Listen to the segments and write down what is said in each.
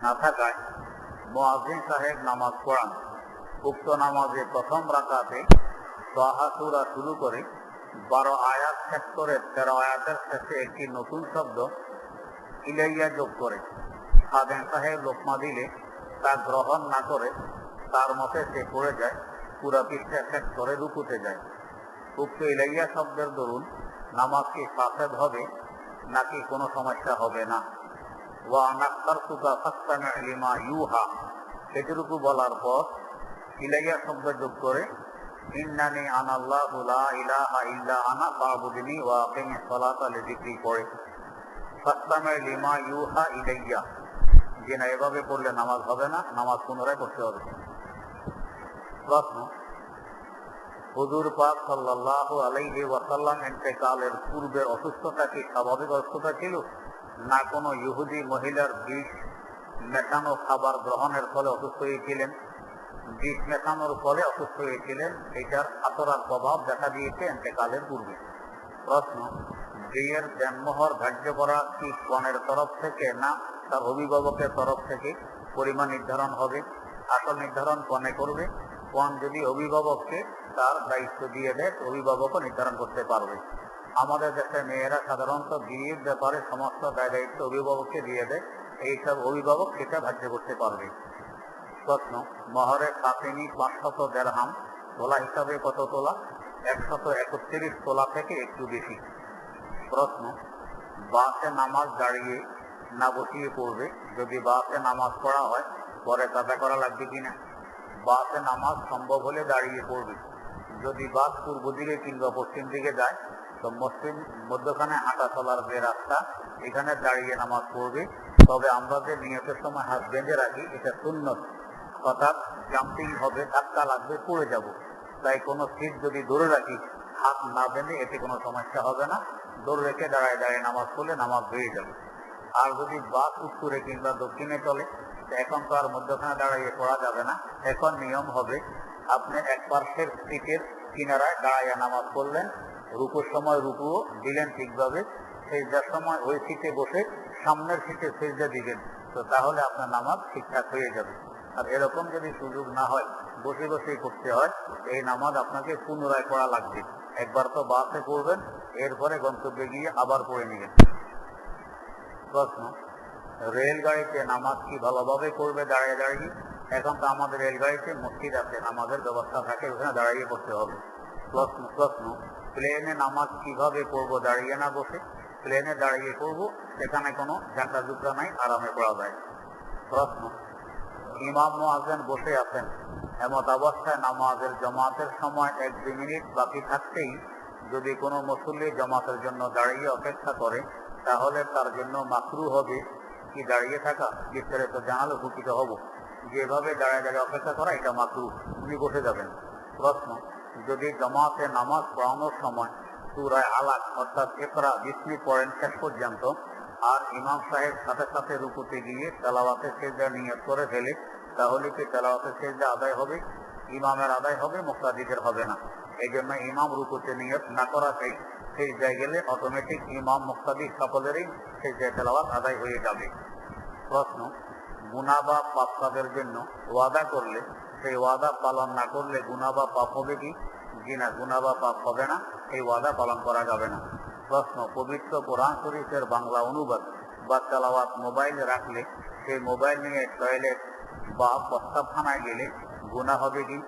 না থাকায় মোয়াজিন সাহেব নামাজ পড়ান। উক্ত নামাজে প্রথম রাকাতে সহাসুরা শুরু করে বারো আয়াত শেষ করে তেরো আয়াতের শেষে একটি নতুন শব্দ ইলাইয়া যোগ করে। খাদেন সাহেব লোকমা দিলে তা গ্রহণ না করে তার মতে সে পড়ে যায়, পুরা পৃষ্ঠা শেষ করে রুকুতে যায়। উক্ত ইলাইয়া শব্দের দরুন নামাজ কি সাফেদ হবে নাকি কোনো সমস্যা হবে না। এটুকু বলার পর ইলাইয়া শব্দ যোগ করে যে না এভাবে পড়লে নামাজ হবে না, নামাজ পুনরায় করতে হবে। প্রশ্ন, হুজুর পাক সাল্লাল্লাহু আলাইহি ওয়াসাল্লাম পূর্বের অসুস্থতা কি স্বাভাবিক অসুস্থতা ছিল? না কোনো ইহুদি মহিলার বিষ মেশানো খাবার গ্রহণের ফলে অসুস্থ হয়েছিলেন। বিষ মেশানোর ফলে অসুস্থ হয়েছিলেন। এটার আতরার প্রভাব দেখা দিয়েছে ইন্তেকালের পূর্বে। প্রশ্ন, বিয়ের দেনমোহর ধার্য করা কি কনের তরফ থেকে না তার অভিভাবকের তরফ থেকে? পরিমাণ নির্ধারণ হবে। আসল নির্ধারণ কনে করবে? কোন যদি অভিভাবককে তার দায়িত্ব দিয়ে দেয়, অভিভাবকও নির্ধারণ করতে পারবে। আমাদের দেশে মেয়েরা সাধারণত বিয়ের ব্যাপারে সমস্ত দায় দায়িত্ব অভিভাবককে দিয়ে দেয়। এইসব অভিভাবক সেটা ধার্য করতে পারবে। প্রশ্ন, মহরের খাতেনি পাঁচশত দেড়হাম তোলা হিসাবে কত তোলা? একশত একত্রিশ তোলা থেকে একটু বেশি। প্রশ্ন, বাসে নামাজ দাঁড়িয়ে না বসিয়ে পড়বে? যদি বাসে নামাজ পড়া হয়, পরে কাজা করা লাগবে কিনা? বাসে নামাজ সম্ভব হলে দাঁড়িয়ে পড়বে। যদি বাস পূর্ব দিকে কিংবা পশ্চিম দিকে যায় তো মসজিদ মধ্যখানে হাঁটা চলার যে রাস্তা, এখানে দাঁড়িয়ে নামাজ পড়বে। তবে আমরা যে নিয়তের সময় হাত বেঁধে রাখি, এটা শূন্য অর্থাৎ জাম্পিং হবে, ধাক্কা লাগবে, পড়ে যাব। তাই কোনো সিট যদি ধরে রাখি, হাত না বেঁধে, এতে কোনো সমস্যা হবে না। দৌড় রেখে দাঁড়ায় দাঁড়িয়ে নামাজ পড়লে নামাজ হয়ে যাবে। আর যদি বাস উত্তরে কিংবা দক্ষিণে চলে এখন তো আর মধ্যখানে দাঁড়িয়ে পড়া যাবে না। এখন নিয়ম হবে, আপনি এক পার্শ্বের সিটের কিনারায় দাঁড়াইয়া নামাজ পড়লেন রুকুর সময় রুকুও দিলেন ঠিকভাবে, সেজদার সময় ওই সিটে বসে সামনের সিটে সেজদা দিবেন। তো তাহলে আপনার নামাজ ঠিকঠাক হয়ে যাবে। আর এরকম যদি সুযোগ না হয়, বসে বসে করতে হয়, এই নামাজ আপনাকে পুনরায় করা লাগবে। একবার তো বাসে পড়বেন, এরপরে গন্তব্যে গিয়ে আবার পড়ে নেবেন। প্রশ্ন, রেলগাড়িতে নামাজ কি ভালোভাবে করবে দাঁড়িয়ে দাঁড়িয়ে? এখন তো আমাদের রেলগাড়িতে মসজিদ আছে, নামাজের ব্যবস্থা থাকে, ওখানে দাঁড়িয়ে পড়তে হবে। প্রশ্ন প্রশ্ন প্লেনে নামাজ কীভাবে পড়ব, দাঁড়িয়ে না বসে, প্লেনে দাঁড়িয়ে পড়ব সেখানে কোনো ঝাঁকা জুকা নাই, আরামে পড়া যায়। প্রশ্ন, ইমাম মোয়াজেন বসে আছেন, এমত অবস্থায় নামাজের জমাতের সময় এক দুই মিনিট বাকি থাকতেই যদি কোনো মুসল্লি জমাতের জন্য দাঁড়িয়ে অপেক্ষা করে, তাহলে তার জন্য মাকরু হবে কি দাঁড়িয়ে থাকা? বিস্তারিত জানালে উপকৃত হব। যেভাবে দাঁড়িয়ে দাঁড়িয়ে অপেক্ষা করা, এটা মাকরু। উনি বসে যাবেন। প্রশ্ন যদি জমাতে নামাজ পড়ানোর সময় সুরায় আলাক অর্থাৎ একরা বিস্মি পড়েন শেষ পর্যন্ত, আর ইমাম সাহেব সাথে সাথে রুকুতে গিয়ে তেলাওয়াতের সেজদা নিয়ত করে ফেলে, তাহলে কি তেলাওয়াতের সেজদা আদায় হবে? ইমামের আদায় হবে মুক্তাদিদের হবে না। এই জন্য ইমাম রুকুতে নিয়ত না করা চাই সেই গেলে অটোমেটিক ইমাম মুক্তাদি সকলেরই সেই তেলাওয়াত আদায় হয়ে যাবে। প্রশ্ন গুণা বা পাপ জন্য ওয়াদা করলে সেই ওয়াদা পালন না করলে গুণা বা পাপ হবে কি? না গুণা বা পাপ হবে না। এই ওয়াদা পালন করা যাবে না। প্রশ্ন, পবিত্র কোরআন শরীফের বাংলা অনুবাদ বা তেলাওয়াত মোবাইলে রাখলে সেই মোবাইল নিয়ে টয়লেট বা প্রস্তাবখানায় গেলে গুণা হবে কি?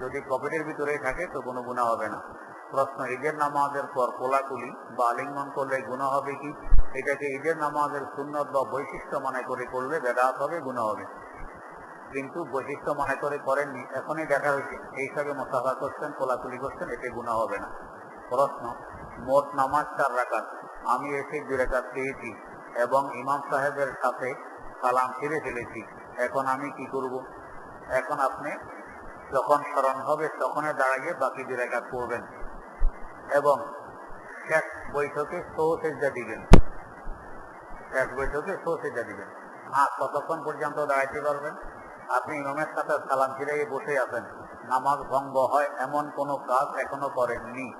যদি পকেটের ভিতরেই থাকে তো কোনো গুণা হবে না। প্রশ্ন, ঈদের নামাজের পর কোলাকুলি বা আলিঙ্গন করলে গুণা হবে কি? এটাকে ঈদের নামাজের সুন্নত বা বৈশিষ্ট্য মনে করে করলে বেদাত হবে গুণা হবে। কিন্তু বৈশিষ্ট্য মনে করে করেননি। এখনই দেখা হয়েছে, এই হিসাবে মোসাফা করছেন, কোলাকুলি করছেন, এতে গুণা হবে না। প্রশ্ন, মোট নামাজ চার রাকাত। আমি এসে দুই রাকাত পেয়েছি এবং ইমাম সাহেবের সাথে সালাম ফিরে ফেলেছি। এখন আমি কি করব? এখন আপনি যখন স্মরণ হবে, তখনই দাঁড়িয়ে বাকি দুই রাকাত পড়বেন এবং শেষ বৈঠকে সৌসেজা দিবেন। শেষ বৈঠকে সৌসেজা দিবেন। হ্যাঁ কতক্ষণ পর্যন্ত দাঁড়াইতে পারবেন? আপনি ইমামের সাথে সালাম ফিরাইয়ে বসে আছেন। নামাজ ভঙ্গ হয়, এমন কোনো কাজ এখনও করেননি।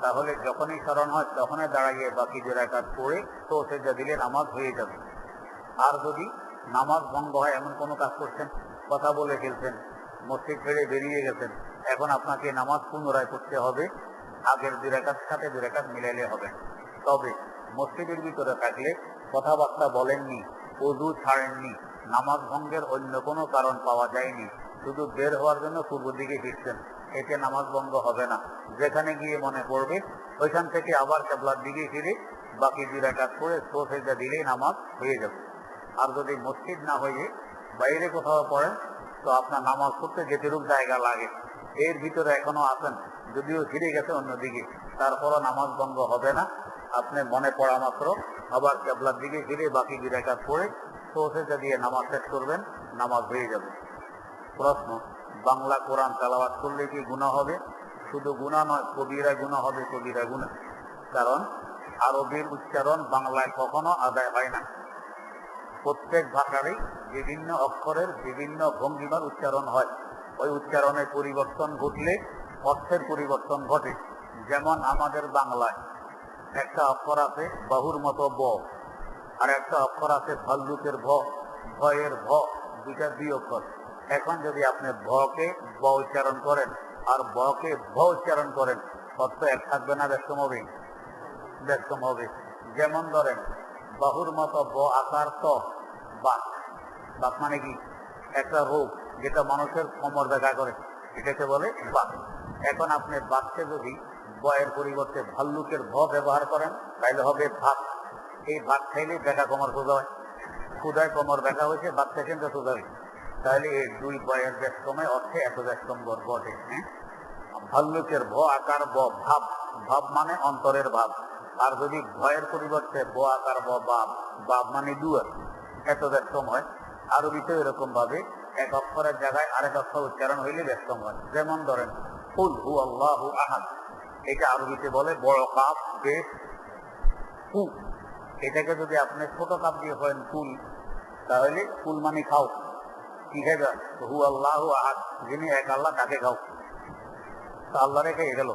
তাহলে যখনই স্মরণ হয়, তখনই দাঁড়াইয়ে বাকি যে রাকাত পড়ে, তো সেটা দিলে নামাজ হয়ে যাবে। আর যদি নামাজ ভঙ্গ হয়, এমন কোনো কাজ করছেন, কথা বলে ফেলছেন, মসজিদ ছেড়ে বেরিয়ে গেছেন, এখন আপনাকে নামাজ পুনরায় করতে হবে। আগের দুই রেখার সাথে দুই রেখাত মিলাইলে হবে। তবে মসজিদের ভিতরে থাকলে কথাবার্তা বলেননি, অজু ছাড়েননি নামাজ ভঙ্গের অন্য কোনো কারণ পাওয়া যায়নি। শুধু বের হওয়ার জন্য পূর্ব দিকে ফিরছেন। এতে নামাজ ভঙ্গ হবে না। যেখানে গিয়ে মনে পড়বে, ওইখান থেকে আবার কেবলার দিকে ফিরে বাকি দুই রেখাত করে সোফেজা দিলেই নামাজ হয়ে যাবে। আর যদি মসজিদ না হয়ে বাইরে কোথাও পড়েন, তো আপনার নামাজ পড়তে যেতেরূপ জায়গা লাগে। এর ভিতরে এখনও আছেন, যদিও ফিরে গেছে অন্যদিকে। তারপরও নামাজ ভঙ্গ হবে না। আপনি মনে পড়া মাত্র আবার কেবলার দিকে ফিরে বাকি দুই রেখাত পড়ে সোফেজা দিয়ে নামাজ শেষ করবেন, নামাজ হয়ে যাবে। প্রশ্ন, বাংলা কোরআন তালাবাদ করলে কি গুণা হবে? শুধু গুণা নয়, কবিরা গুণা হবে, কবিরা গুণা কারণ, আরবির উচ্চারণ বাংলায় কখনো আদায় হয় না। প্রত্যেক ভাষারই বিভিন্ন অক্ষরের বিভিন্ন ভঙ্গিমার উচ্চারণ হয়। ওই উচ্চারণের পরিবর্তন ঘটলে, অর্থের পরিবর্তন ঘটে। যেমন আমাদের বাংলায় একটা অক্ষর আছে, বাহুর মতো ব। আর একটা অক্ষর আছে ভাল্লুকের ভ, ভয়ের ভ, দুইটা দুই অক্ষর। এখন যদি আপনি ভকে ব উচ্চারণ করেন আর বকে ভ উচ্চারণ করেন অর্থ এক থাকবে না ব্যস্তম হবে ব্যস্তম হবে যেমন ধরেন, বাহুর মতো ব আকার ত, বাক। বাক মানে কি? একটা রোগ যেটা মানুষের কোমর দেখা করে, এটাকে বলে বাক। এখন আপনি বাককে যদি বয়ের পরিবর্তে ভাল্লুকের ভ ব্যবহার করেন, তাহলে হবে ভাত। এই ভাত খাইলে দেখা কোমর সোজা হয়। ক্ষুদায় কোমর দেখা হয়েছে, ভাত খেয়েছেন তো সোজা হয়েছে? তাহলে এই দুই বয়ের ব্যস্তমে অর্থে এত ব্যস্তম ঘটে হ্যাঁ? ভাল্লুকের ভ আকার ব, ভাব। ভাব মানে অন্তরের ভাব। আর যদি ভয়ের পরিবর্তে ব আকার ব বাব বাব মানে দুয়ার। এত ব্যস্তম হয়। আরবিতে এরকম ভাবে এক অক্ষরের জায়গায় আরেক অক্ষর উচ্চারণ হইলে ব্যস্তম হয়। যেমন ধরেন ফুল হু আল্লাহ আহাদ। এটা আরবিতে বলে, বড় কাপ বেশ এটাকে যদি আপনি ছোট কাপ দিয়ে হয়েন ফুল, তাহলে ফুল মানে খাও। কি খাইবা? হু আল্লাহ আহাদ, যিনি এক আল্লাহ, তাকে খাও। তা আল্লাহ রেখে গেল।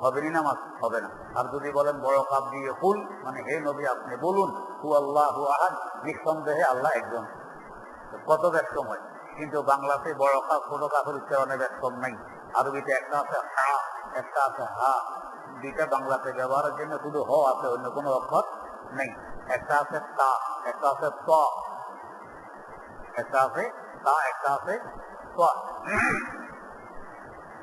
হবে না নামাজ, হবে না। আর যদি বলেন বড় কাপ দিয়ে ফুল মানে হে নবী, আপনি বলুন হু আল্লাহ হু আহাদ, নিঃসন্দেহে আল্লাহ একজন। কত ব্যস্তম হয়। কিন্তু বাংলাতে বড় কাপ, ছোট কাপের উচ্চারণে ব্যস্তম নাই। আরবিতে একটা আছে হা, একটা আছে হা। দুইটা বাংলাতে ব্যবহারের জন্য শুধু হ আছে, অন্য কোনো অক্ষর নেই একটা আছে তা একটা আছে ত একটা আছে তা একটা আছে ত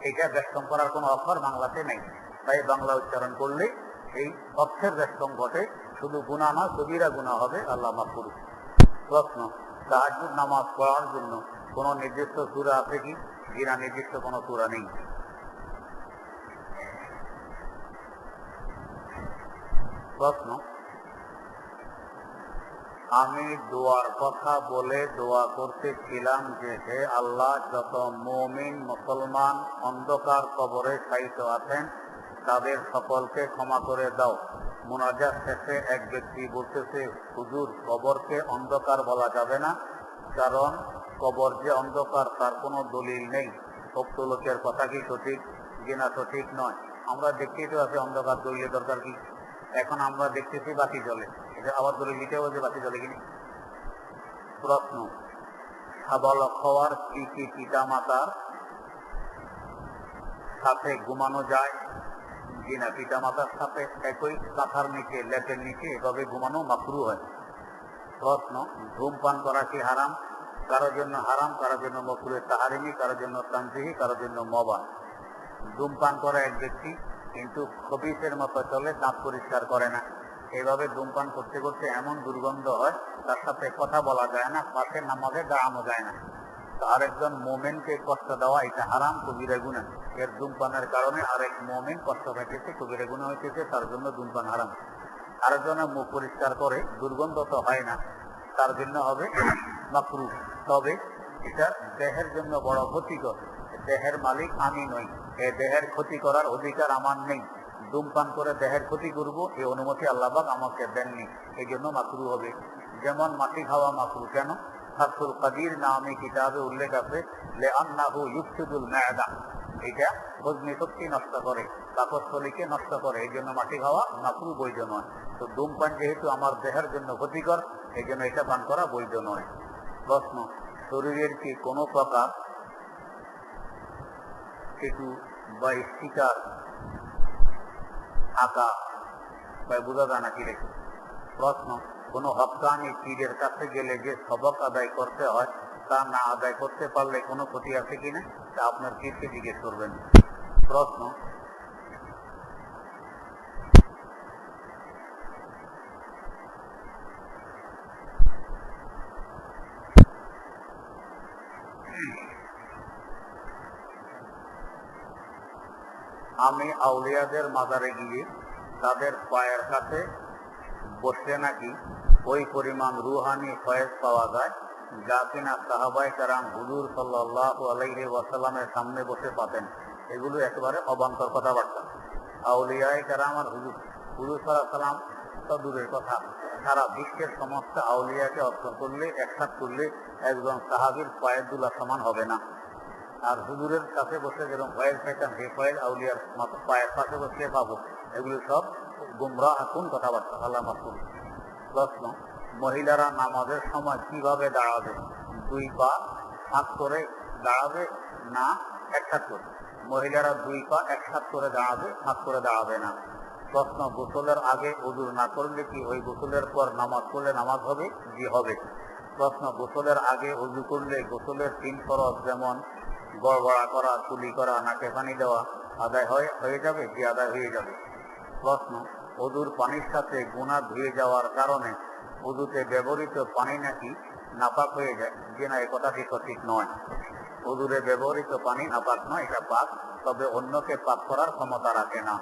এটা ব্যস্তম করার কোনো অক্ষর বাংলাতে নেই তাই বাংলা উচ্চারণ করলে এই অক্ষের ব্যস্তম ঘটে শুধু গুণা না কবিরা গুণা হবে আল্লাহ মাফ প্রশ্ন তাহাজুদ নামাজ পড়ার জন্য কোন নির্দিষ্ট সুরা আছে কি যিনা নির্দিষ্ট কোনো সুরা নেই প্রশ্ন আমি দোয়ার কথা বলে দোয়া করতেছিলাম যে হে আল্লাহ, যত মমিন মুসলমান অন্ধকার কবরে সাহিত্য আছেন, তাদের সকলকে ক্ষমা করে দাও। মোনাজার শেষে এক ব্যক্তি বলতেছে, হুজুর, কবরকে অন্ধকার বলা যাবে না, কারণ কবর যে অন্ধকার, তার কোনো দলিল নেই। ভক্ত লোকের কথা কি সঠিক কিনা সঠিক নয়। আমরা দেখতেই তো আছে অন্ধকার, দলিলের দরকার কি? এখন আমরা দেখতেছি জ্বলে। এটা আবার দলিল দিতে হবে বাতি জ্বলে কিনা প্রশ্ন সাবালক হওয়ার কি পিতা মাতার সাথে ঘুমানো যায়? কিনা পিতা মাতার সাথে একই কাঁথার নিচে, লেপের নিচে এভাবে ঘুমানো মাকরু হয়। প্রশ্ন, ধূমপান করা কি হারাম? কারোর জন্য হারাম, কারোর জন্য মকুরে তাহারিমি কারোর জন্য তানজিহি, কারোর জন্য মবা। ধূমপান করা এক ব্যক্তি কিন্তু খবিসের মতো চলে, দাঁত পরিষ্কার করে না। এইভাবে ধূমপান করতে করতে এমন দুর্গন্ধ হয়, তার সাথে কথা বলা যায় না, পাশে নামাজে দাঁড়ানো যায় না। আরেকজন মোমেনকে কষ্ট দেওয়া, এটা হারাম, কবিরা গুণা। এর ধূমপানের কারণে আরেক মোমেন কষ্ট পাইতেছে, কবিরা গুণা হইতেছে, তার জন্য ধূমপান হারাম। আরেকজনে মুখ পরিষ্কার করে, দুর্গন্ধ তো হয় না, তার জন্য হবে মাকরু। তবে এটা দেহের জন্য বড় ক্ষতিকর। দেহের মালিক আমি নই, এ দেহের ক্ষতি করার অধিকার আমার নেই। ধূমপান করে দেহের ক্ষতি করব, এই অনুমতি আল্লাহবাক আমাকে দেননি। এই জন্য মাকরু হবে। যেমন মাটি খাওয়া মাকরু কেন? ফাসুল কাদির নামে কিতাবে উল্লেখ আছে লে আন্নাহু ইউসিদুল মেয়াদা। এটা হজমি শক্তি নষ্ট করে পাকস্থলীকে নষ্ট করে। এই জন্য মাটি খাওয়া মাকরু বৈধ নয়। তো ধূমপান যেহেতু আমার দেহের জন্য ক্ষতিকর, এই জন্য এটা পান করা বৈধ নয়। প্রশ্ন, শরীরের কি কোনো প্রকার কিছু বা স্টিকার বা বোঝা যায় না কি রেখে প্রশ্ন, কোনো হকানি পীরের কাছে গেলে যে সবক আদায় করতে হয়, তা না আদায় করতে পারলে কোনো ক্ষতি আছে কিনা তা আপনার পীরকে জিজ্ঞেস করবেন। প্রশ্ন আমি আউলিয়াদের মাজারে গিয়ে তাদের পায়ের কাছে বসলে নাকি ওই পরিমাণ রুহানি ফয়েজ পাওয়া যায়, যা কিনা সাহাবাই কারাম হুজুর সাল্লাহ আলাইহি ওয়াসাল্লামের সামনে বসে পাতেন। এগুলো একেবারে অবান্তর কথাবার্তা। আউলিয়ায় কারাম আর হুজুর হুজুর সাল্লাহ সাল্লাম তো দূরের কথা। সারা বিশ্বের সমস্ত আউলিয়াকে অর্থ করলে, একসাথ করলে একজন সাহাবির পায়ের দুলা সমান হবে না। আর হুজুরের কাছে বসে যেরকম ফয়েল পেতাম সেই ফয়েল আউলিয়ার মাত্র পায়ের পাশে বসে পাবো এগুলো সব গুমরাহ কোন কথাবার্তা, আল্লাহ মাসুল প্রশ্ন, মহিলারা নামাজের সময় কীভাবে দাঁড়াবে? দুই পা হাত করে দাঁড়াবে না একসাথ করে? মহিলারা দুই পা একসাথ করে দাঁড়াবে, হাত করে দাঁড়াবে না। প্রশ্ন, গোসলের আগে উজুর না করলে কি ওই গোসলের পর নামাজ পড়লে নামাজ হবে? জি, হবে। প্রশ্ন, গোসলের আগে উজু করলে গোসলের তিন ফরজ যেমন গড়বড়া করা চুলি করা নাকে পানি দেওয়া, আদায় হয়, হয়ে যাবে যে আদায় হয়ে যাবে? প্রশ্ন, অদূর পানির সাথে গুণা ধুয়ে যাওয়ার কারণে উদুতে ব্যবহৃত পানি নাকি নাপাক হয়ে যায়? যে না, এ কথাটি সঠিক নয়। উদুরে ব্যবহৃত পানি নাপাক নয়, এটা পাক, তবে অন্যকে পাক করার ক্ষমতা রাখে না।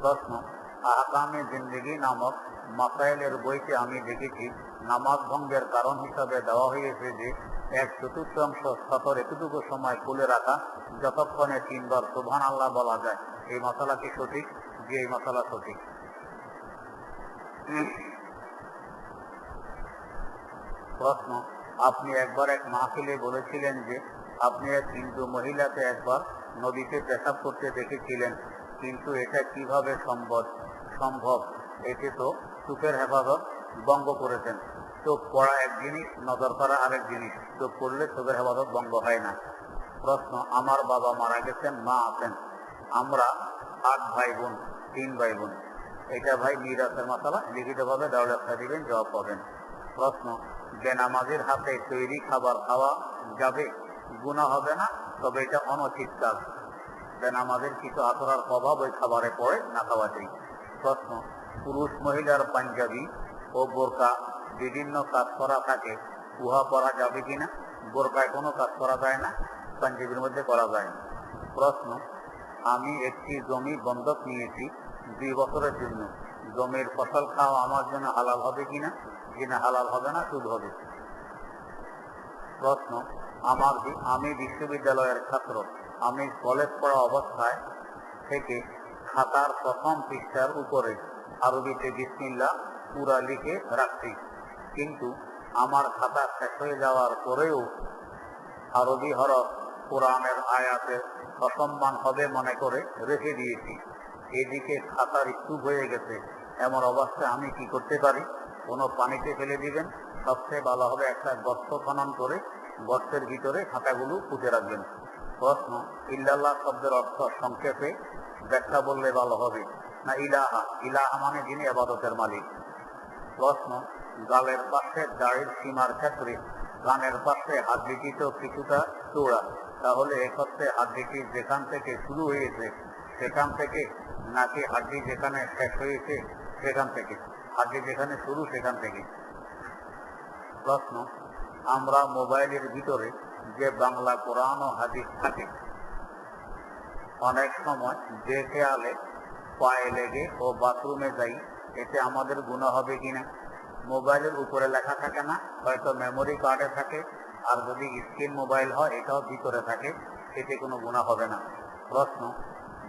প্রশ্ন, আহকামে জিন্দিগি নামক মাসাইলের বইতে আমি দেখেছি, নামাজ ভঙ্গের কারণ হিসাবে দেওয়া হয়েছে যে এক চতুর্থাংশ সতর এতটুকু সময় খুলে রাখা, যতক্ষণে তিনবার সুবহান আল্লাহ বলা যায়। এই মশলা কি সঠিক? যে এই মশলা সঠিক। প্রশ্ন, আপনি একবার এক মাহফিলে বলেছিলেন যে, আপনি এক হিন্দু মহিলাকে একবার নদীতে পেশাব করতে দেখেছিলেন, কিন্তু এটা কীভাবে সম্ভব? সম্ভব এতে তো চোখের হেফাজত ভঙ্গ করেছেন। চোখ পড়া এক জিনিস, নজর করা আরেক জিনিস। চোখ পড়লে চোখের হেফাজত ভঙ্গ হয় না। প্রশ্ন, আমার বাবা মারা গেছেন, মা আছেন? আমরা আট ভাই বোন, তিন ভাই বোন। এটা ভাই মিরাসের মশালা লিখিতভাবে দেওয়ালে দিবেন জবাব পাবেন। প্রশ্ন, বেনামাজির হাতে তৈরি খাবার খাওয়া যাবে? গুণা হবে না, তবে এটা অনুচিত কাজ। বেনামাজির কিছু আচরার প্রভাব ওই খাবারে পড়ে না খাওয়াতেই। প্রশ্ন, পুরুষ, মহিলার পাঞ্জাবি ও বোরকা বিভিন্ন কাজ করা থাকে। উহা করা যাবে কিনা বোরকায় কোনো কাজ করা যায় না, পাঞ্জাবির মধ্যে করা যায় না। প্রশ্ন, আমি একটি জমি বন্ধক নিয়েছি দুই বছরের জন্য। জমির ফসল খাওয়া আমার জন্য হালাল হবে কিনা? কিনা হালাল হবে না, সুদ হবে। প্রশ্ন, আমার আমি বিশ্ববিদ্যালয়ের ছাত্র, আমি কলেজ পড়া অবস্থায় থেকে খাতার প্রথম পৃষ্ঠার উপরে আরবিতে বিসমিল্লা পুরা লিখে রাখছি। কিন্তু আমার খাতা শেষ হয়ে যাওয়ার পরেও আরবি হরফ কোরআনের আয়াতের অসম্মান হবে মনে করে রেখে দিয়েছি। এদিকে খাতার স্তূপ হয়ে গেছে। এমন অবস্থায় আমি কি করতে পারি? কোনো পানিতে ফেলে দিবেন? সবচেয়ে ভালো হবে একটা গর্ত খনন করে গর্তের ভিতরে খাতাগুলো পুঁতে রাখবেন। প্রশ্ন, ইল্লাল্লাহ শব্দের অর্থ সংক্ষেপে ব্যাখ্যা বললে ভালো হবে। না, ইলাহা ইলাহা মানে যিনি আবাদতের মালিক। প্রশ্ন গালের পাশে দাড়ির সীমার ক্ষেত্রে, কানের পাশে হাড্ডিটি তো কিছুটা চৌড়া। তাহলে একত্রে হাড্ডিটি যেখান থেকে শুরু হয়েছে, সেখান থেকে, নাকি হাড্ডি যেখানে শেষ হয়েছে, সেখান থেকে। হাড্ডি যেখানে শুরু, সেখান থেকে। প্রশ্ন, আমরা মোবাইলের ভিতরে যে বাংলা কোরআন ও হাদিস থাকে, অনেক সময় যে খেয়ালে পায়ে লেগে ও বাথরুমে যাই, এতে আমাদের গুণা হবে কিনা? মোবাইলের উপরে লেখা থাকে না, হয়তো মেমোরি কার্ডে থাকে, আর যদি স্ক্রিন মোবাইল হয়, এটাও ভিতরে থাকে, এতে কোনো গুণা হবে না। প্রশ্ন,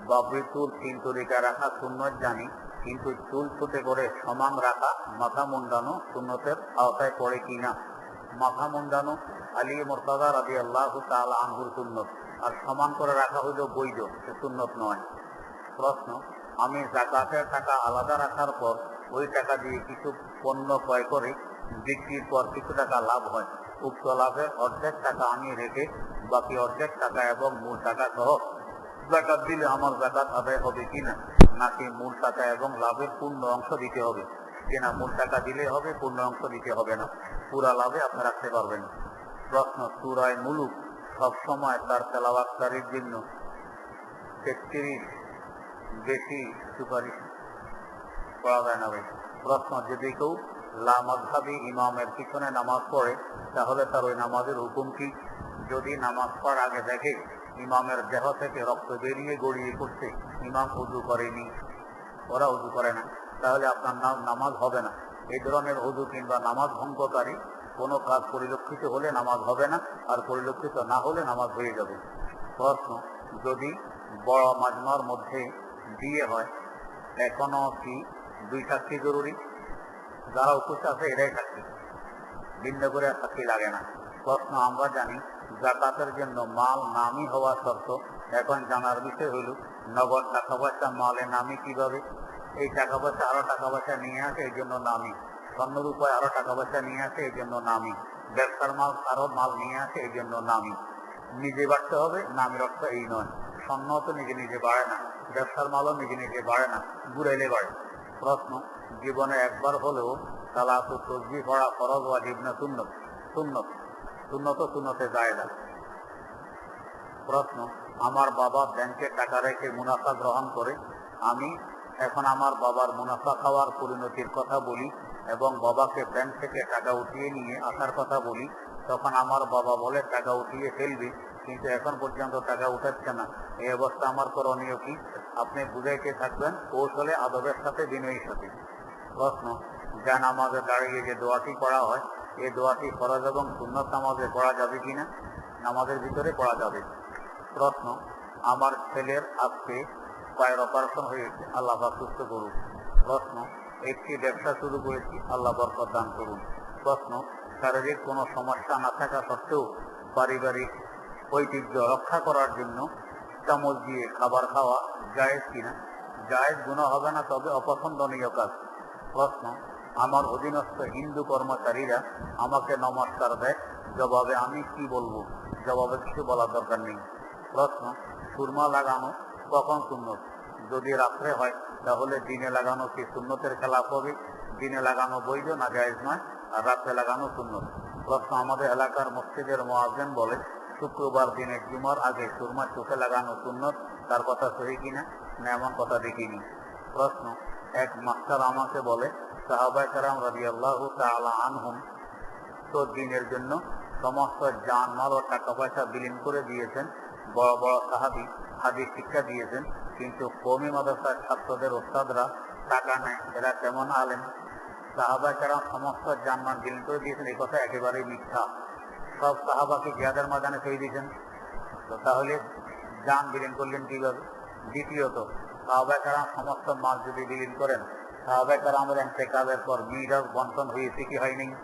বাবরি চুল তিন তরিকা রাখা সুন্নত জানি, কিন্তু চুল ফুটে করে সমান রাখা মাথা মুন্ডানো সুন্নতের আওতায় পড়ে কিনা? মাথা মুন্ডানো আলী মোরতাদা রাবি আল্লাহ তাল আনহুর সুন্নত, আর সমান করে রাখা হইল বৈধ, সে সুন্নত নয়। প্রশ্ন, আমি জাকাতের টাকা আলাদা রাখার পর ওই টাকা দিয়ে কিছু পণ্য ক্রয় করে বিক্রির পর কিছু টাকা লাভ হয়। উক্ত লাভের অর্ধেক টাকা আমি রেখে বাকি অর্ধেক টাকা এবং মূল টাকা সহ জাকাত দিলে আমার জাকাত আদায় হবে কিনা, নাকি মূল টাকা এবং লাভের পূর্ণ অংশ দিতে হবে কিনা, মূল টাকা দিলে হবে, পূর্ণ অংশ দিতে হবে না, পুরা লাভে আপনি রাখতে পারবেন। প্রশ্ন, সুরায় মুলুক সবসময় তার তেলাবাতকারীর জন্য তেত্রিশ বেশি সুপারিশ করা যায় না প্রশ্ন, যদি কেউ লামাধাবি ইমামের পিছনে নামাজ পড়ে, তাহলে তার ওই নামাজের হুকুম কি? যদি নামাজ পড়ার আগে দেখে ইমামের দেহ থেকে রক্ত বেরিয়ে গড়িয়ে পড়ছে, ইমাম উজু করেনি, ওরা উজু করে না, তাহলে আপনার নাম নামাজ হবে না। এই ধরনের উজু কিংবা নামাজ ভঙ্গকারী কোনো কাজ পরিলক্ষিত হলে নামাজ হবে না, আর পরিলক্ষিত না হলে নামাজ হয়ে যাবে। প্রশ্ন, যদি বড় মাজমার মধ্যে বিয়ে হয়, এখনও কি দুই সাক্ষী জরুরি। যারা উপস্থিত আছে, এরাই সাক্ষী ভিন্ন করে আর সাক্ষী লাগে না। প্রশ্ন, আমরা জানি জাকাতের জন্য মাল নামই হওয়া শর্ত। এখন জানার বিষয় হইল, নগদ টাকা পয়সা মালে নামি কীভাবে? এই টাকা পয়সা আরও টাকা পয়সা নিয়ে আসে, এই জন্য নামি। স্বর্ণর উপায় আরও টাকা পয়সা নিয়ে আসে, এই জন্য নামি। ব্যবসার মাল আরও মাল নিয়ে আসে, এই জন্য নামি। নিজে বাড়তে হবে নামের অর্থ এই নয়। স্বর্ণ তো নিজে নিজে বাড়ে না। ব্যবসার মালও নিজে নিজে বাড়ে না। ঘুরাইলে বাড়ে। প্রশ্ন, জীবনে একবার হলেও সালাতু তসবি পড়া ফরজ ওয়াজিব না সুন্নত? সুন্নত। সুন্নত সুন্নতে যায় না। প্রশ্ন, আমার বাবা ব্যাংকে টাকা রেখে মুনাফা গ্রহণ করে, আমি এখন আমার বাবার মুনাফা খাওয়ার পরিণতির কথা বলি এবং বাবাকে ব্যাংক থেকে টাকা উঠিয়ে নিয়ে আসার কথা বলি, তখন আমার বাবা বলে, টাকা উঠিয়ে ফেলবি। কিন্তু এখন পর্যন্ত টাকা উঠাচ্ছে না। এই অবস্থা আমার করণীয় কি? আপনি বুঝাইতে থাকবেন, কৌশলে, আদবের সাথে বিনয়ীর সাথে প্রশ্ন যা নামাজে দাঁড়িয়ে যে দোয়াটি করা হয় এই দোয়াটি ফরজ এবং সুন্নত নামাজে পড়া যাবে কিনা? নামাজের ভিতরে পড়া যাবে। প্রশ্ন, আমার ছেলের আজকে পায়ের অপারেশন হয়েছে, আল্লাহ সুস্থ করুন প্রশ্ন, একটি ব্যবসা শুরু করেছি, আল্লাহ বরকত দান করুন। প্রশ্ন, শারীরিক কোনো সমস্যা না থাকা সত্ত্বেও পারিবারিক ঐতিহ্য রক্ষা করার জন্য চামচ দিয়ে খাবার খাওয়া জায়েজ কিনা? জায়েজ গুণ হবে না, তবে অপছন্দনীয় কাজ। প্রশ্ন, আমার অধীনস্থ হিন্দু কর্মচারীরা আমাকে নমস্কার দেয়। জবাবে আমি কি বলব? জবাবে কিছু বলার দরকার নেই। প্রশ্ন, সুরমা লাগানো কখন সুন্নত? যদি রাত্রে হয়, তাহলে দিনে লাগানো কি সুন্নতের খেলাফ হবে? দিনে লাগানো বৈধ না জায়েজ নয়? আর রাত্রে লাগানো সুন্নত? প্রশ্ন, আমাদের এলাকার মসজিদের মোয়াজেন বলে শুক্রবার দিনে জুমার আগে সুরমা চোখে লাগানো সুন্নত, তার কথা সহি কিনা? না, এমন কথা দেখিনি। প্রশ্ন, এক মাস্টার আমাকে বলে আনহুম তো দিনের জন্য সমস্ত জান মাল ও টাকা পয়সা বিলীন করে দিয়েছেন। বড় বড় সাহাবি হাদিস শিক্ষা দিয়েছেন, কিন্তু কৌমি মাদ্রাসার ছাত্রদের ওস্তাদরা টাকা নেয় এরা কেমন আলেন সাহাবা কারাম সমস্ত জানমান বিলীন করে দিয়েছেন, এই কথা একেবারেই মিথ্যা। সব সাহাবাকে জিয়াদের ময়দানে ছেড়ে দিয়েছেন। তো তাহলে যান বিলীন করলেন কীভাবে? দ্বিতীয়ত সাহাবাই কারাম সমস্ত মাল যদি বিলীন করেন সাহাবাই কারামের এন্তেকালের পর মিরাজ বন্টন হয়েছে কি হয়নি?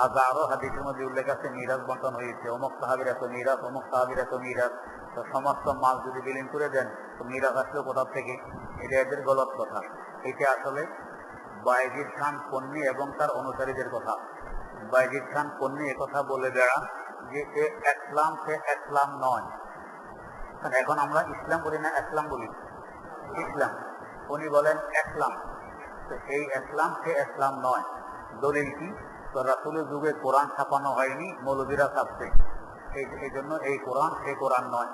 হাজারো হাদিসের মধ্যে উল্লেখ আছে, মিরাজ বন্টন হয়েছে, অমুক সাহাবির এত মিরাজ, অমুক সাহাবির এত মিরাজ। তো সমস্ত মাল যদি বিলীন করে দেন, তো মিরাজ আসলো কোথা থেকে? এটা এদের গলত কথা। এটা আসলে বাইজিদ খান পন্নী এবং তার অনুসারীদের কথা। খান কথা বলে বেড়ান যে সে ইসলাম নয়। এখন আমরা ইসলাম বলি না বলি? ইসলাম। উনি বলেন এই সে নয়। দলিল কি? তো রাসুলের যুগে কোরআন ছাপানো হয়নি, মৌলবীরা ছাপছে। এই জন্য এই কোরআন সেই কোরআন নয়।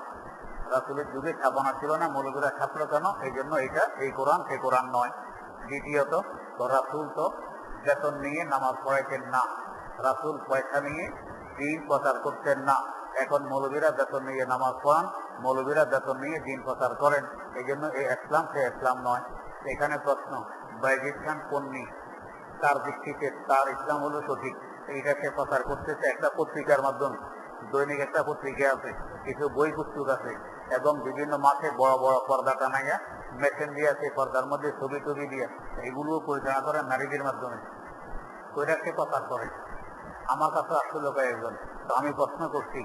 রাসুলের যুগে ছাপানো ছিল না, মৌলবীরা ছাত্র কেন? এই জন্য এটা এই কোরআন সেই কোরআন নয়। দ্বিতীয়ত, তো রাসুল তো বেতন নিয়ে নামাজ পড়াইতেন না। রাসুল পয়সা নিয়ে দিন প্রচার করতেন না। এখন মৌলবীরা বেতন নিয়ে নামাজ পড়ান, মৌলবীরা বেতন নিয়ে দিন প্রচার করেন। এই জন্য এই ইসলাম সে ইসলাম নয়। এখানে প্রশ্ন, বাইজিদ খান পন্নী তার দৃষ্টিতে তার ইসলাম হলো সঠিক। এইটাকে প্রচার করতেছে একটা পত্রিকার মাধ্যমে। দৈনিক একটা পত্রিকা আছে, কিছু বই পুস্তক আছে, এবং বিভিন্ন মাঠে বড় বড় পর্দা টানাইয়া মেশিন দিয়ে আছে, পর্দার মধ্যে ছবি টবি দিয়ে, এগুলোও পরিচালনা করে নারীদের মাধ্যমে। ওইটাকে প্রচার করে। আমার কাছে আসলে লোক একজন? তো আমি প্রশ্ন করছি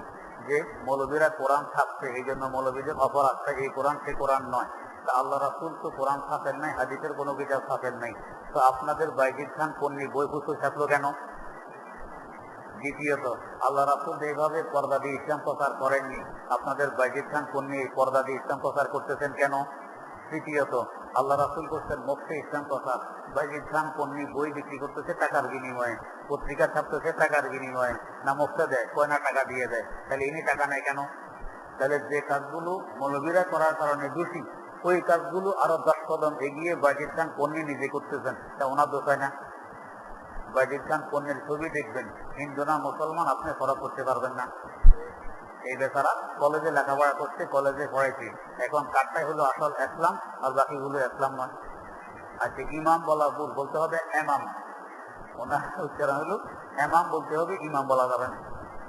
যে মৌলবীরা কোরআন ছাপছে, এই জন্য মৌলবীদের অপরাধ এই কোরআন সে কোরআন নয়। তা আল্লাহ রাসুল তো কোরআন ছাপেন নাই, হাদিসের কোনো কিতাব ছাপেন নাই। তো আপনাদের বাইজিদ খান পন্নী বই পুস্তক ছাপলো কেন? দ্বিতীয়ত আল্লাহ রাসুল এইভাবে পর্দা দিয়ে ইসলাম প্রচার করেননি। আপনাদের বাইজিদ খান কন্যা এই পর্দা দিয়ে ইসলাম প্রচার করতেছেন কেন? তৃতীয়ত আল্লাহ রাসুল করছেন মুক্তি ইসলাম প্রচার। বাইজিদ খান পন্নী বই বিক্রি করতেছে, টাকার বিনিময়ে। পত্রিকা ছাপতেছে, টাকার বিনিময়ে। না মুক্তা দেয়, কয়না টাকা দিয়ে দেয়। তাহলে ইনি টাকা নেয় কেন? তাহলে যে কাজগুলো মৌলবীরা করার কারণে দোষী, ওই কাজগুলো আরও দশ কদম এগিয়ে বাজিদ খান পণ্যে নিজে করতেছেন, তা ওনার দোষ হয় না। বাজিদ খান পণ্যের ছবি দেখবেন, হিন্দু না মুসলমান, আপনি ফরক করতে পারবেন না। এই বেচারা কলেজে লেখাপড়া করছে, কলেজে পড়াইছে। এখন কারটাই হলো আসল ইসলাম, আর বাকিগুলো ইসলাম নয়। আচ্ছা ইমাম বলা ভুল, বলতে হবে এমাম। ওনার উচ্চারণ হলো, এমাম বলতে হবে ইমাম বলা যাবে না।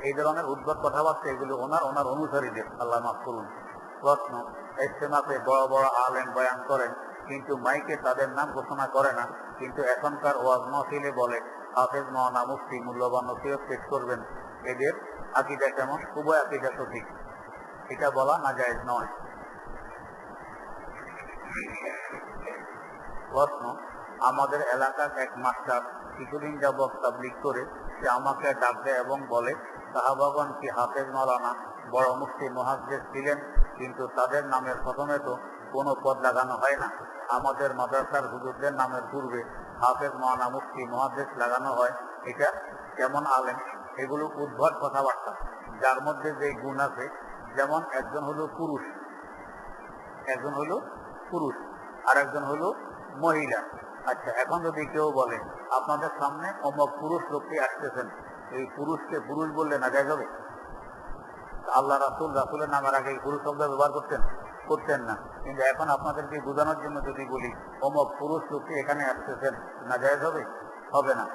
এই ধরনের উদ্ভট কথাবার্তা এগুলো ওনার ওনার অনুসারীদের। আল্লাহ মাফ করুন। প্রশ্ন ইস্তেমাতে বড় বড় আলেম বয়ান করেন, কিন্তু মাইকে তাদের নাম ঘোষণা করে না, কিন্তু এখনকার ওয়াজ মহফিলে বলে, হাফেজ মহানা মুফতি মূল্যবান নসিহত পেশ করবেন। এদের আকিদা কেমন? খুবই আকিদা সঠিক। এটা বলা না জায়েজ নয়। প্রশ্ন, আমাদের এলাকার এক মাস্টার কিছুদিন যাবৎ তাবলিক করে সে আমাকে ডাকবে এবং বলে সাহাবাগন কি হাফেজ মালানা বড় মুক্তি মহাজের ছিলেন? কিন্তু তাদের নামের প্রথমে তো কোনো পদ লাগানো হয় না। আমাদের মাদ্রাসার হুজুরদের নামের পূর্বে হাফেজ মানা মুক্তি মহাদেশ লাগানো হয়। এটা কেমন আলেন এগুলো উদ্ভট কথাবার্তা। যার মধ্যে যে গুণ আছে, যেমন একজন হলো পুরুষ, একজন হলো পুরুষ আর একজন হলো মহিলা। আচ্ছা এখন যদি কেউ বলে, আপনাদের সামনে অমক পুরুষ লোকটি আসতেছেন। এই পুরুষকে পুরুষ বললে না যায় যাবে আল্লাহ রাসুল, রাসুলের নামের আগে পুরুষ শব্দ ব্যবহার করতেন? করতেন না। কিন্তু এখন আপনাদেরকে বোঝানোর জন্য যদি বলি, অমক পুরুষ লোকটি এখানে আসতেছেন, না যায় হবে? হবে না।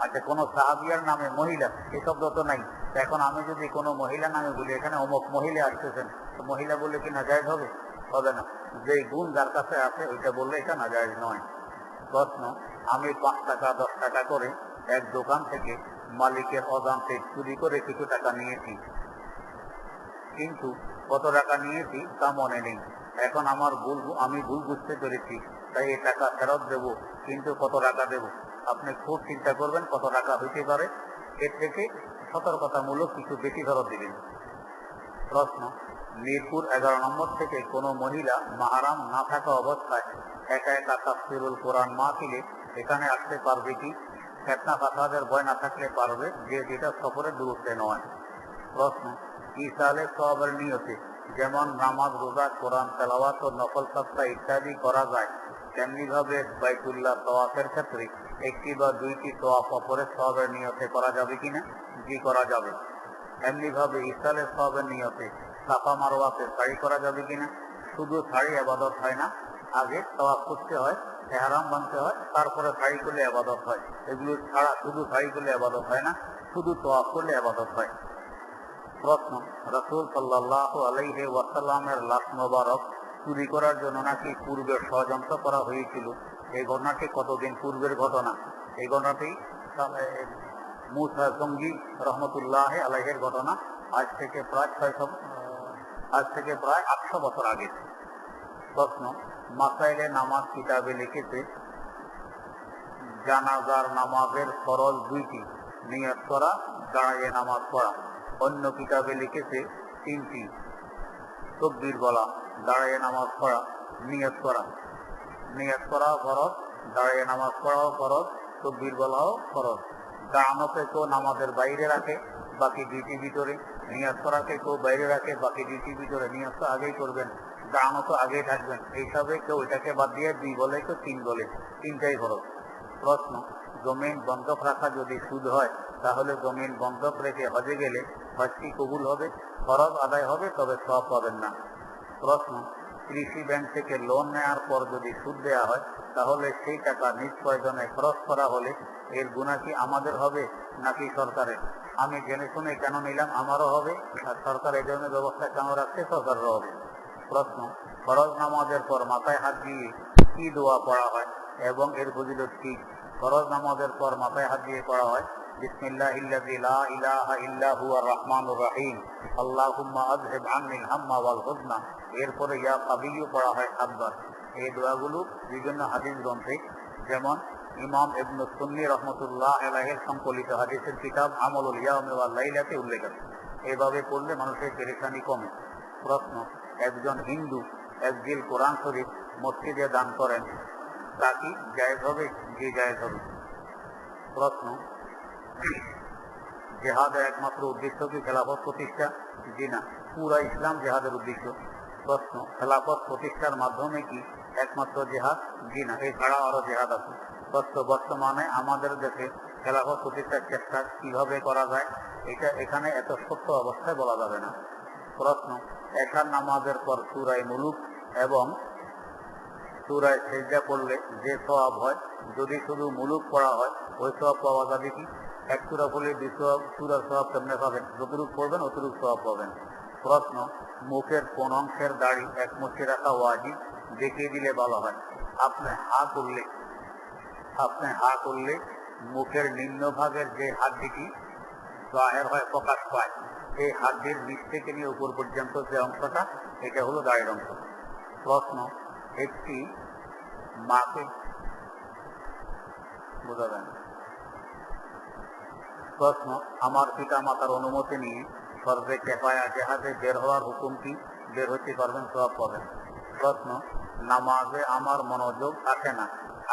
আচ্ছা কোনো সাহাবিয়ার নামে মহিলা এই শব্দ তো নাই। এখন আমি যদি কোনো মহিলা নামে বলি, এখানে অমক মহিলা আসতেছেন। মহিলা বললে কি নাজায়জ হবে? হবে না। যে গুণ যার কাছে আছে, ওইটা বললে এটা নাজায়জ নয়। প্রশ্ন, আমি পাঁচ টাকা, দশ টাকা করে এক দোকান থেকে মালিকের অজান্তে চুরি করে কিছু টাকা নিয়েছি। কিন্তু কত টাকা নিয়েছি তা মনে নেই। এখন আমার ভুল, আমি ভুল বুঝতে পেরেছি। তাই এই টাকা ফেরত দেব, কিন্তু কত টাকা দেব? আপনি খুব চিন্তা করবেন কত টাকা হইতে পারে। এর থেকে সতর্কতামূলক কিছু বেশি ফেরত দিবেন। প্রশ্ন মিরপুর এগারো নম্বর থেকে কোনো মহিলা মাহারাম না থাকা অবস্থায় একা একা তাফসিরুল কোরআন মাহফিলে এখানে আসতে পারবে কি? ফেতনা ফাসাদের ভয় না থাকলে পারবে যে যেটা সফরের দূরত্বে নয়। প্রশ্ন ইসালে সবের নিয়তে যেমন নামাজ, রোজা, কোরআন, তেলাওয়াত ও নকল সত্তা ইত্যাদি করা যায় তেমনি ভাবে বাইতুল্লাহ তওয়াফের ক্ষেত্রে একটি বা দুইটি তোয়াফ অপরের সবের নিয়তে করা যাবে কিনা? জি, করা যাবে। এমনি ভাবে ইসালে সবের নিয়তে সাফা মারোয়াতে শাড়ি করা যাবে কিনা? শুধু শাড়ি আবাদত হয় না, আগে তওয়াফ করতে হয়, এহারাম বানতে হয়, তারপরে শাড়ি করলে আবাদত হয়। এগুলো ছাড়া শুধু শাড়ি করলে আবাদত হয় না, শুধু তোয়াফ করলে আবাদত হয়। প্রশ্ন, রসুল সাল্লাহ আলাইহে ওয়াসাল্লামের লাশ মোবারক চুরি করার জন্য নাকি পূর্বে ষড়যন্ত্র করা হয়েছিল? এই ঘটনাটি কতদিন পূর্বের ঘটনা? এই ঘটনাটি মুসা সঙ্গী রহমতুল্লাহ আলাইহের ঘটনা। আজ থেকে প্রায় ছয়শো আজ থেকে প্রায় আটশো বছর আগে। প্রশ্ন, মাসাইলে নামাজ কিতাবে লিখেছে, জানাজার নামাজের ফরজ দুইটি, নিয়ত করা দাঁড়িয়ে নামাজ পড়া। অন্য কিতাবে লিখেছে তিনটি, তকবির বলা দাঁড়িয়ে নামাজ পড়া, নিয়ত করা। নিয়ত করা ফরজ দাঁড়িয়ে নামাজ পড়াও ফরজ, তকবির বলাও ফরজ। দাঁড়ানোকে কেউ নামাজের বাইরে রাখে, বাকি দুইটি ভিতরে। নিয়ত করাকে কেউ বাইরে রাখে, বাকি ডিউটি ভিতরে নিয়ত তো আগেই করবেন। দাঁড়ানো তো আগেই থাকবেন। এইসবে কেউ এটাকে বাদ দিয়ে দুই বলে কেউ তিন বলে। তিনটাই ফরজ প্রশ্ন, জমিন বন্ধক রাখা যদি সুদ হয়, তাহলে জমিন বন্ধক রেখে হজে গেলে হজটি কবুল হবে? খরচ আদায় হবে, তবে সব পাবেন না। প্রশ্ন, কৃষি ব্যাংক থেকে লোন নেওয়ার পর যদি সুদ দেওয়া হয়, তাহলে সেই টাকা নিজ প্রয়োজনে খরচ করা হলে এর গুণা কি আমাদের হবে? নাকি সরকারের আমি জেনে শুনে কেন নিলাম? আমারও হবে। আর সরকার এই ধরনের ব্যবস্থা কেন রাখছে? সরকারেরও হবে। প্রশ্ন, ফরজ নামাজের পর মাথায় হাত দিয়ে কি দোয়া পড়া হয়? এবং এর ফজিলত কি? ফরজ নামাজের পর মাথায় হাত দিয়ে পড়া হয় বিসমিল্লাহ ইল্লাযী লা ইলাহা ইল্লা হুয়া রহমানুর রহিম। আল্লাহুম্মা আযহিব আন্নিল হাম্মা ওয়াল হুজনা এরপরে, ইয়া কাবিয়্যু পড়া হয় সাতবার। এই দোয়াগুলো বিভিন্ন হাদিস গ্রন্থে যেমন ইমাম ইবনু সুন্নি রহমতুল্লাহ আলাহের সংকলিত হাদিসের কিতাব আমলুল ইয়ামে ওয়াল লাইলাতে উল্লেখ আছে। এভাবে পড়লে মানুষের পেরেশানি কমে। প্রশ্ন, একজন হিন্দু এক জিল কোরআন শরীফ মসজিদে দান করেন, তা কি জায়েজ হবে জি জায়েজ হবে? প্রশ্ন, জেহাদের একমাত্র উদ্দেশ্য কি খেলাফত প্রতিষ্ঠা? জি না, পুরা ইসলাম জেহাদের উদ্দেশ্য। প্রশ্ন, খেলাফত প্রতিষ্ঠার মাধ্যমে কি একমাত্র জেহাদ? জি না, এছাড়াও আরও জেহাদ আছে। প্রশ্ন বর্তমানে আমাদের দেশে খেলাফত প্রতিষ্ঠার চেষ্টা কীভাবে করা যায়, এটা এখানে এত সত্য অবস্থায় বলা যাবে না। প্রশ্ন, একার নামাজের পর সুরাই মুলুক এবং সুরায় সেজা করলে যে সওয়াব হয়, যদি শুধু মুলুক পড়া হয়, ওই সওয়াব পাওয়া যাবে কি? এক সুরা বলে দুই সওয়াব, সুরার সওয়াব কেমনে পাবেন? যতটুকু পড়বেন, অতটুকু সওয়াব পাবেন। প্রশ্ন, মুখের কোন অংশের দাড়ি এক মুখে রাখা ওয়াজিব, দেখিয়ে দিলে ভালো হয়। আপনি হা করলে আপনি হা করলে মুখের নিম্নভাগের যে হাড্ডিটি জাহের হয় প্রকাশ পায় এই হাড্ডির নিচ থেকে নিয়ে উপর পর্যন্ত যে অংশটা, এটা হলো দাড়ির অংশ। প্রশ্ন একটি মাকে বোঝাবেন প্রশ্ন, আমার পিতা মাতার অনুমতি নিয়ে সর্বে কেপায়া জেহাদে বের হওয়ার হুকুম কি বের হতে পারবেন সব পাবেন। প্রশ্ন, নামাজে আমার মনোযোগ আসে না।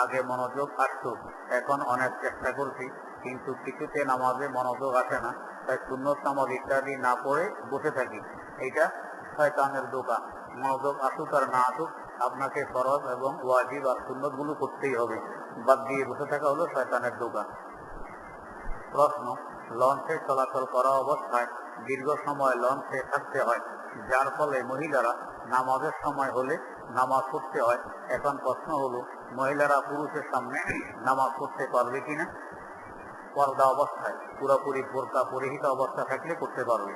আগে মনোযোগ আসতো। এখন অনেক চেষ্টা করছি, কিন্তু কিছুতে নামাজে মনোযোগ আসে না। তাই সুন্নত নামাজ ইত্যাদি না পড়ে বসে থাকি। এটা শয়তানের দোকান। মনোযোগ আসুক আর না আসুক, আপনাকে ফরজ এবং ওয়াজিব আর সুন্নতগুলো করতেই হবে। বাদ দিয়ে বসে থাকা হলো শয়তানের দোকান। প্রশ্ন, লঞ্চে চলাচল করা অবস্থায় দীর্ঘ সময় লঞ্চে থাকতে হয়, যার ফলে মহিলারা নামাজের সময় হলে নামাজ পড়তে হয়। এখন প্রশ্ন হলো, মহিলারা পুরুষের সামনে নামাজ পড়তে পারবে কিনা পর্দা অবস্থায়, পুরোপুরি বোরকা পরিহিত অবস্থা থাকলে করতে পারবে।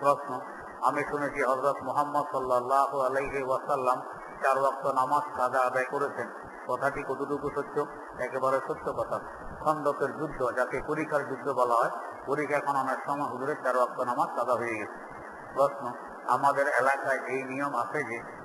প্রশ্ন, আমি শুনেছি হজরত মোহাম্মদ সাল্লাহ আলাইহি ওয়াসাল্লাম চার ওয়াক্ত নামাজ কাজা আদায় করেছেন। কথাটি কতটুকু সত্য? একেবারে সত্য কথা। খন্দকের যুদ্ধ, যাকে পরীক্ষার যুদ্ধ বলা হয়, পরীক্ষা এখন অনেক সময় হুজুরের চার ওয়াক্ত নামাজ কাজা হয়ে গেছে। প্রশ্ন, আমাদের এলাকায় এই নিয়ম আছে যে